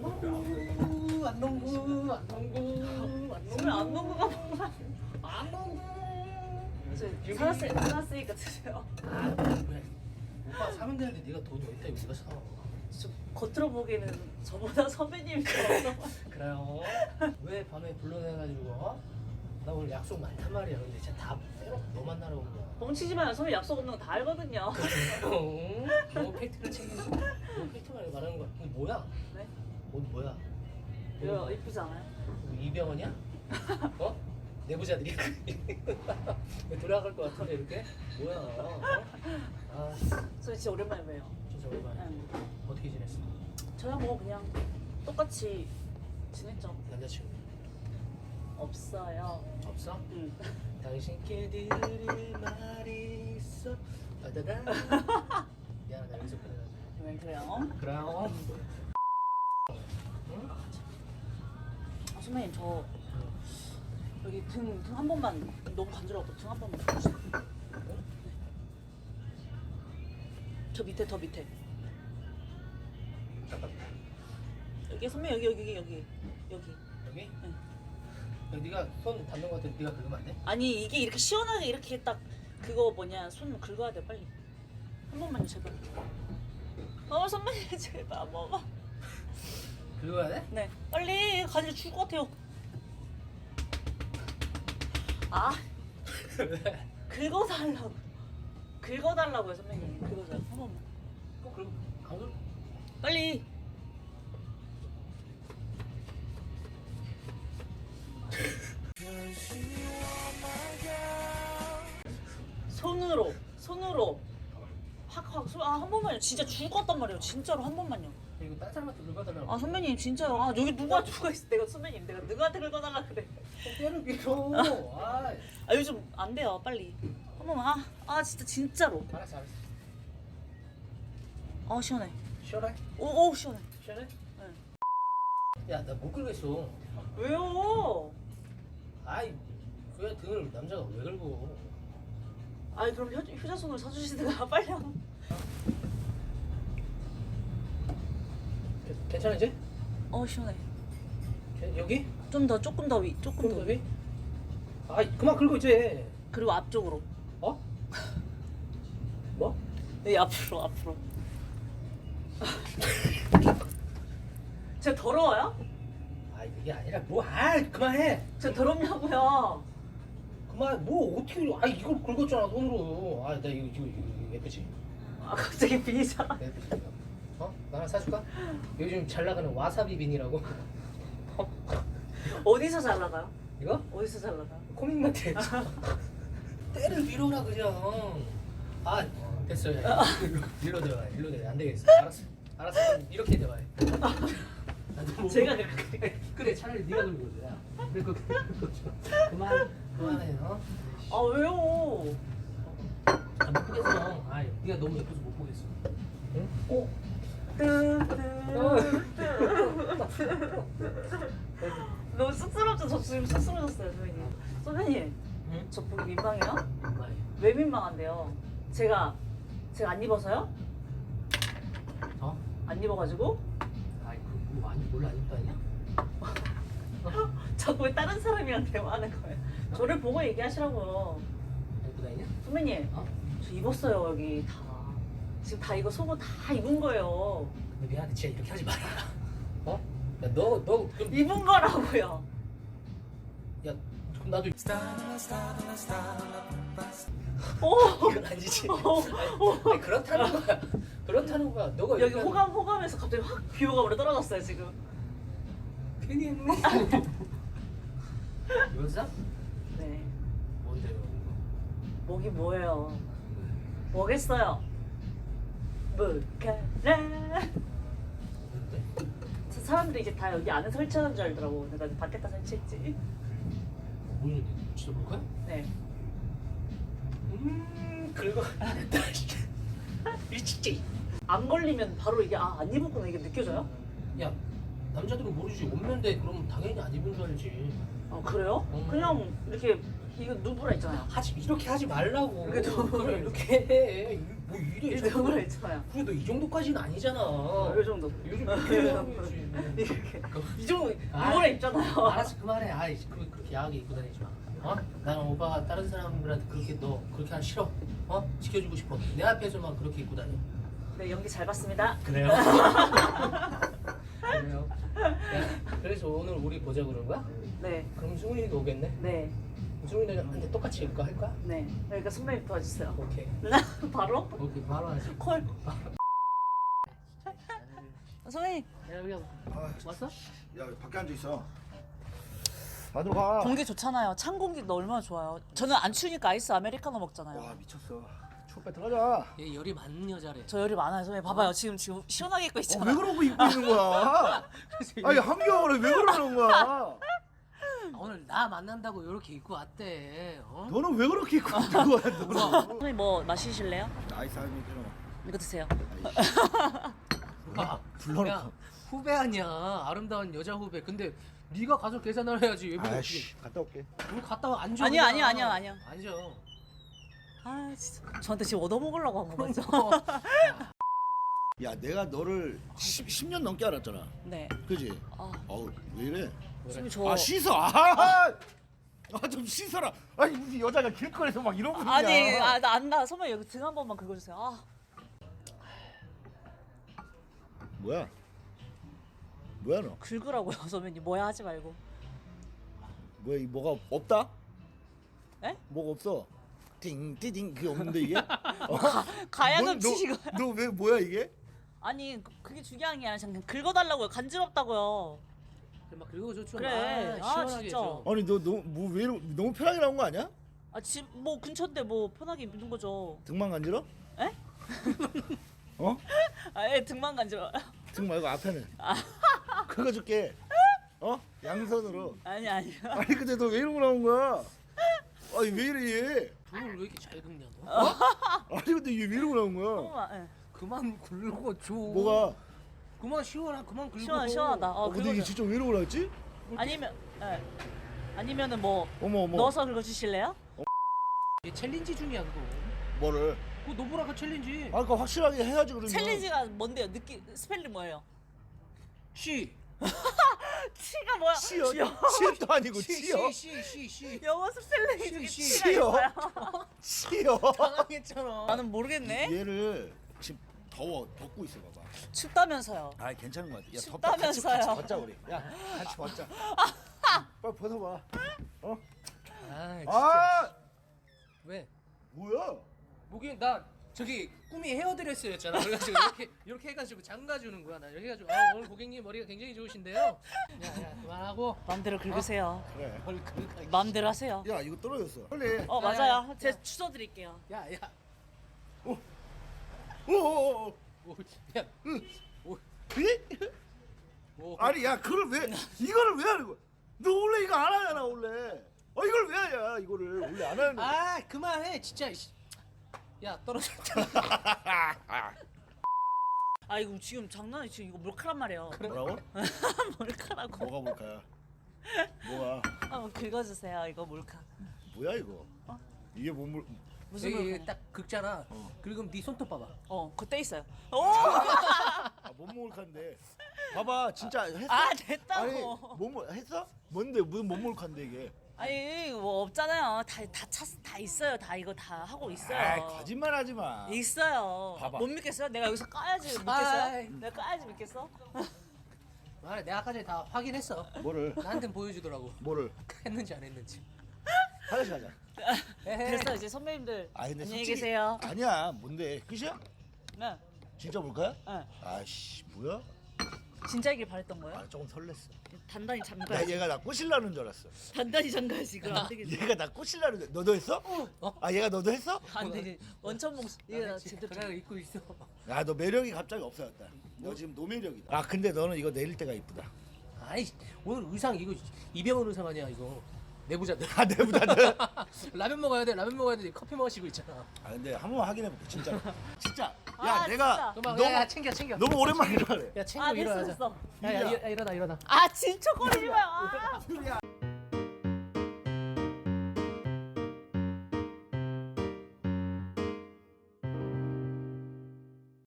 농구 안 농구 안 농구 안 오늘 안 먹는가 봐. 안 농구 저 살았으, 살았으니까 드세요. 아 오빠 사면 되는데 네가 돈이 이거 네가 사저 겉으로 보기에는 저보다 선배님이 더 그래요 왜 밤에 불러내가지고 어? 나 오늘 약속 많단 말이야 근데 진짜 다 빼로 너 만나러 온 거야 뻥치지 마요. 선배 약속 없는 거 다 알거든요. 응? 너 팩트를 챙기지 너 팩트만 말하는 거야 이거 뭐야? 네? 옷 뭐야? 이거 이쁘지 않아요? 이병헌이야? 어? 내부자들이 왜 돌아갈 것 같아 이렇게? 뭐야? 어? 아 저 진짜 오랜만에 봬요. 진짜 오랜만에 응. 어떻게 지냈어? 저야 뭐 그냥 똑같이 지냈죠. 남자친구 없어요. 없어? 응. 당신께 드릴 말이 있어 따다단 미안하다 여기서 끊어가지고 왜 그래요? 그래 선배님 저 여기 등 등 한 번만 너무 간지러워서 등 한 번만 주세요. 저 밑에 더 밑에 잠깐 여기 선배 여기 여기 여기 여기 여기? 응. 야, 네가 손 닿는 것 같은데 네가 긁으면 안 돼? 아니 이게 이렇게 시원하게 이렇게 딱 그거 뭐냐 손 긁어야 돼 빨리 한 번만요 제발 어 선배님 제발 한 번만 긁어야 돼? 네. 빨리 간지 죽을 것 같아요. 아. 왜? 긁어달라고. 긁어달라고요 선배님. 긁어줘요 한 번만 꼭 긁어 안 긁어 빨리. 손으로 손으로 확확아한 번만요. 진짜 죽을 것 같단 말이에요. 진짜로 한 번만요. 이거 딴 사람한테 긁어달라고. 아 선배님 진짜요? 아 여기 누가 누가 있어? 내가 선배님 내가 누구한테 긁어달라 그래. 때를 밀어. 아아 요즘 안 돼요. 빨리. 한 번만. 아, 아 진짜 진짜로. 알았어 알았어. 아 시원해. 시원해? 오, 오 시원해. 시원해? 네. 야나 못 긁겠어. 왜요? 아이 그야 등을 남자가 왜 긁어? 아니 그럼 효, 효자손을 사주시든가. 빨리 하 괜- 괜찮아 이제? 어 시원해 괜- 여기? 좀 더 조금 더 위 조금 더 위. 여기? 아이 그만 긁어 이제 그리고 앞쪽으로 어? 뭐? 네 앞으로 앞으로 제가 더러워요? 아 이게 아니라 뭐 아 그만해 제가 더럽냐고요 그만 뭐 어떻게 아 이걸 긁었잖아 손으로 아나 이거 이거, 이거 예쁘지? 아 갑자기 비니잖아 예쁘지 이거 어? 나 하나 사줄까? 요즘 잘 나가는 와사비 빈이라고. 어디서 잘 나가요? 이거? 어디서 잘 나가요? 코믹마트에 때를 밀어라 그냥. 아 됐어 야 일로 들어가 일로 들어가 안 되겠어. 알았어. 알았어. 그럼 이렇게 들어가 제가 그렇게. 그래. 차라리 네가 긁어줘 야 그리고 그만 그만해 어? 아 왜요? 아, 못 보겠어. 아 네가 너무 예뻐서 못 보겠어. 응? 어? 너무 쑥스럽죠? 저 지금 쑥스러졌어요 선배님 선배님 응? 저 보기 민망해요? 왜 민망한데요? 제가 제가 안 입어서요? 어? 안 입어가지고? 아이 그뭐 많이 몰라 안 입다냐? 자꾸 왜 다른 사람이랑 대화하는 거예요? 저를 보고 얘기하시라고요 예쁘다냐? 선배님 어? 저 입었어요 여기 다 지금 다 이거 속옷 다 입은 거예요 근데 미안한데 진짜 이렇게 하지 마라 어? 야 너 너 그럼 입은 거라고요 야 그럼 나도 오 이건 아니지. 아니, 그렇다는 거야. 그렇다는 거야. 너가 여기 일단 호감 호감에서 갑자기 확 비호감으로 떨어졌어요 지금 괜히 했네. 여자? 네 뭔데요? 목이 뭐예요 뭐겠어요 뭐가라 뭔데? 저 사람들이 이제 다 여기 안에 설치하는 줄 알더라고 내가 밖에다 설치했지 뭐였는데? 진짜 볼 거야? 네 음. 됐다. 미치지. 안 걸리면 바로 이게 아 안 입었구나 이게 느껴져요? 야, 남자들은 모르지 옷면대 그럼 당연히 안 입은 줄 알지 어 그래요? 음. 그냥 이렇게 이거 누브라 있잖아요. 하지 이렇게 하지 말라고 이렇게 너무 그래, 이렇게 해. 뭐 이래 이 누브라 있잖아요. 그래 너 이 정도까지는 아니잖아 이 정도. 요즘 이렇게. 그- 이 정도 아, 누브라 있잖아요. 알았어 그만해 아이 그, 그렇게 야하게 입고 다니지 마 어? 나는 오빠가 다른 사람들한테 그렇게 너 그렇게 하기 싫어 어? 지켜주고 싶어 내 앞에서만 그렇게 입고 다녀 네 연기 잘 봤습니다. 그래요? 그래요? 야, 그래서 오늘 우리 보자 그런 거야? 네. 그럼 승훈이도 오겠네? 네. 승훈이한테 똑같이 입고 할 거야? 네. 그러니까 선배님 도와주세요. 오케이 바로? 오케이 바로 하지 콜. 선배님 야 여기 아, 왔어? 야 밖에 앉아 있어. 안으로 가. 공기 좋잖아요. 찬 공기도 얼마나 좋아요. 저는 안 추우니까 아이스 아메리카노 먹잖아요. 와 미쳤어. 추워 빨리 들어가자. 얘 열이 많은 여자래 저 열이 많아요. 선배님 봐봐요. 지금 지금 시원하게 입고 어, 있잖아요. 왜 그러고 입고 있는 거야? 아니 한겨울에 왜 그러는 거야? 오늘 나 만난다고 이렇게 입고 왔대 어? 너는 왜 그렇게 입고 있는 거야? 너는. 선배님 뭐 마시실래요? 나이스 아메리카노. 이거 드세요. 야, 불러놓고. 야, 후배 아니야 아름다운 여자 후배 근데 네가 가서 계산을 해야지 왜 그래 아이씨 갔다 올게. 우리 갔다 와 앉아 아니야, 그냥. 아니야, 아니야, 아니야. 앉아 아 진짜 저한테 지금 얻어먹으려고 한 거 맞죠? 그러니까. 야 내가 너를 10, 10 년 넘게 알았잖아. 네. 그지? 아 어우 왜 이래? 선배님 저 아 씻어. 아. 아 좀 씻어라. 아니 무슨 여자가 길거리에서 막 이러고 있냐? 아니 아나안나 선배님 여기 등 한 번만 긁어주세요. 아 뭐야? 뭐야 너? 긁으라고요 선배님 뭐야 하지 말고. 뭐야 이 뭐가 없다? 에? 뭐가 없어? 띵띵띵 그게 없는데 이게? 어? 가야금 너- 치시고. 너왜 뭐야 이게? 아니 그- 그게 중요한 게 아니라 그냥 긁어달라고요. 간지럽다고요. 막 긁어줘 좀 그래. 아, 아, 시원하게 진짜. 좀. 아니 너너뭐왜 너무 편하게 나온 거 아니야? 아 집 뭐 근처인데 뭐 편하게 입는 거죠. 등만 간지러? 에? 어? 아 예 등만 간지러. 등 말고 앞에는. 아. 그거 줄게. 어? 양손으로. 아니 아니. 아니 근데 너 왜 이러고 나온 거야? 아니 왜 이래 얘? 불을 왜 이렇게 잘 긁냐 너 아니 근데 얘왜 이러고 나온 거야? 예. 그만 긁어 줘 뭐가? 그만 시원하 그만 긁어 시원 시원하다. 어, 어, 근데 이게 긁어줘. 진짜 왜 이러고 나왔지? 아니면 예. 아니면은 뭐 어머 어머. 넣어서 긁어 주실래요? 얘 챌린지 중이야 그거 뭐를? 그거 노브라가 챌린지 아 그러니까 확실하게 해야지 그러면. 챌린지가 뭔데요? 느낌 스펠링 뭐예요? 씨 치가 뭐야? 치여. 치여도 아니고 치여. 씨씨씨씨 영어 스펠링 중에 씨, 치가 치여. 있어요. 당황했잖아 나는 모르겠네. 얘를 지금 더워 덮고 있어 봐봐. 춥다면서요. 아 괜찮은 것 같아. 야, 춥다면서요. 같이, 같이 벗자 우리. 야 같이 벗자. 빨리 벗어봐. 어? 아 진짜 아 왜 뭐야? 목이 나 저기 꿈이 헤어드레스였잖아 그래가지고 이렇게 이렇게 해가지고 장가 주는 거야 나 이렇게 해가지고 아, 오늘 고객님 머리가 굉장히 좋으신데요 야야 그만하고 마음대로 긁으세요. 그래. 뭘 긁어 마음대로 하세요. 야 이거 떨어졌어. 빨리. 어 맞아요. 제가 주워 드릴게요. 야야 오오오. 오야 오, 에? 오. 아니 야 그걸 왜 이거를 왜 하는 거야? 너 원래 이거 안 하잖아 원래. 어 이걸 왜 하냐 이거를 원래 안 하는 거야. 아 그만해 진짜 씨. 야 떨어졌잖아 아 이거 지금 장난이 지금 이거 몰카란 말이에요. 뭐라고? 몰카라고. 뭐가 뭘까야? 뭐가? 한번 긁어주세요. 이거 몰카. 뭐야 이거? 이게 뭐 뭘? 무슨 여기 몰카? 딱 긁잖아 긁으면 네 손톱 봐봐 어 그때 있어요. 오. 아 못 먹을 칸데. 봐봐 진짜 했어? 아 아니 됐다고. 뭐뭐 했어? 뭔데 무슨 못 먹을 칸데 이게? 아니 뭐 없잖아요. 다다찼다 있어요. 다 이거 다 하고 있어요. 아 거짓말 하지 마. 있어요. 봐봐. 못 믿겠어요? 내가 여기서 까야지 믿겠어요? 아이. 내가 까야지 믿겠어? 아 내가 아까 전에 다 확인했어 뭐를? 나한텐 보여주더라고 뭐를? 했는지 안 했는지 화장실 가자. 됐어 이제 선배님들 아 근데 안녕히 솔직히- 계세요. 아니야 뭔데 끝이야? 네. 진짜 볼까요? 네. 아씨 뭐야? 진짜이길 바랬던 거예요? 아 조금 설렜어. 단단히 나 잠가야지. 얘가 나 꼬실라는 줄 알았어. 단단히 잠가야지. 그럼 안. 얘가 나 꼬실라는 줄. 너도 했어? 어? 아 얘가 너도 했어? 안 되지. 원천 목수. 이거 제대로. 그래 입고 있어 야 너 매력이 갑자기 없어졌다. 너 지금 노매력이다. 아 근데 너는 이거 내릴 때가 이쁘다. 아이 오늘 의상 이거 이병헌 의상 아니야 이거 내부자들. 아 내부자들. 라면 먹어야 돼. 라면 먹어야 돼. 커피 마시고 있잖아. 아 근데 한 번만 확인해 볼게 진짜. 진짜. 야 아, 내가 진짜. 너무 너무 야, 챙겨 챙겨. 너무 오랜만에 일어나네. 야 챙겨 아 됐어 일어나자. 됐어 야, 야, 일- 야 일어나 일어나. 아 진척거리지 마요 아.